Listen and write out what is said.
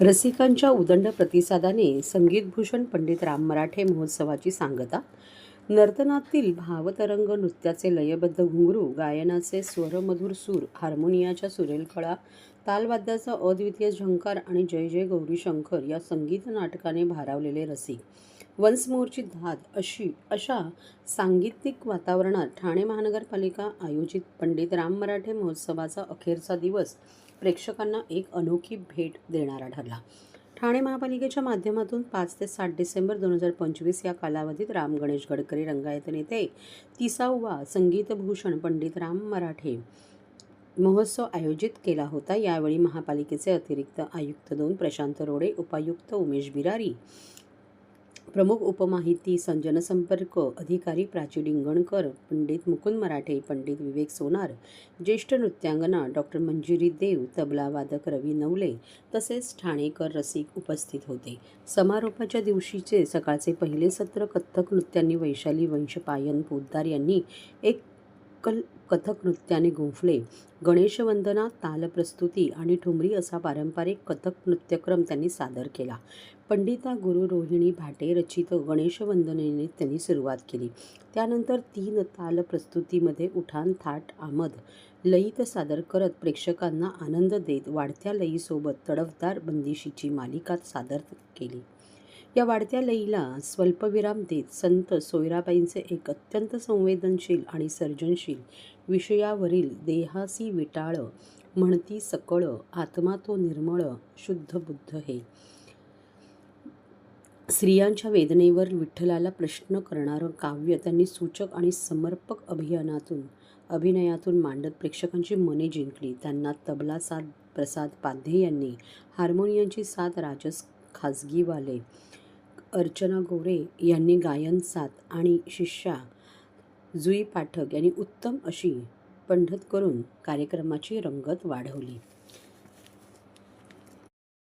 रसिकांच्या उदंड प्रतिसादाने संगीतभूषण पंडित राम मराठे महोत्सवाची सांगता. नर्तनातील भावतरंग नृत्याचे लयबद्ध घुंगरू गायनाचे स्वरमधुर सूर हार्मोनियाच्या सुरेल कळा तालवाद्याचा अद्वितीय झंकार आणि जय जय गौरी शंकर या संगीत नाटकाने भारावलेले रसिक. वन्समोरची धात धाद अशी अशा सांगीतिक वातावरणात ठाणे महानगरपालिका आयोजित पंडित राम मराठे महोत्सवाचा अखेरचा दिवस प्रेक्षकांना एक अनोखी भेट देणारा ठरला. ठाणे महापालिकेच्या माध्यमातून पाच ते सात डिसेंबर दोन हजार पंचवीस या कालावधीत राम गणेश गडकरी रंगायत नेते तिसावा संगीतभूषण पंडित राम मराठे महोत्सव आयोजित केला होता. यावेळी महापालिकेचे अतिरिक्त आयुक्त दोन प्रशांत रोडे उपायुक्त उमेश बिरारी प्रमुख उपमाहिती संजनसंपर्क अधिकारी प्राची डिंगणकर पंडित मुकुंद मराठे पंडित विवेक सोनार ज्येष्ठ नृत्यांगना डॉक्टर मंजिरी देव तबला वादक रवी नवले तसेच ठाणेकर रसिक उपस्थित होते. समारोपाच्या दिवशीचे सकाळचे पहिले सत्र कथ्थक नृत्यांनी वैशाली वंशपायन पोद्दार यांनी एक कल कथक नृत्याने गुंफले. गणेशवंदना तालप्रस्तुती आणि ठुमरी असा पारंपरिक कथक नृत्यक्रम त्यांनी सादर केला. पंडिता गुरु रोहिणी भाटे रचित गणेशवंदनेने त्यांनी सुरुवात केली. त्यानंतर तीन ताल प्रस्तुतीमध्ये उठान थाट आमद लयीत सादर करत प्रेक्षकांना आनंद देत वाढत्या लयीसोबत तडफदार बंदिशीची मालिका सादर केली. या वाढत्या लयीला स्वल्पविराम देत संत सोयराबाईंचे एक अत्यंत संवेदनशील आणि सर्जनशील विषयावरील देहासी विटाळ म्हणती सकळ आत्मा तो निर्मळ शुद्ध बुद्ध हे. स्त्रियांच्या वेदनेवर विठ्ठलाला प्रश्न करणारं काव्य त्यांनी सूचक आणि समर्पक अभियानातून अभिनयातून मांडत प्रेक्षकांची मने जिंकली. त्यांना तबला साथ प्रसाद पाध्ये यांनी हार्मोनियमची साथ राजस खाजगीवाले अर्चना गोरे यांनी गायन साथ आणि शिष्या जुई पाठक यांनी उत्तम अशी पंढत करून कार्यक्रमाची रंगत वाढवली.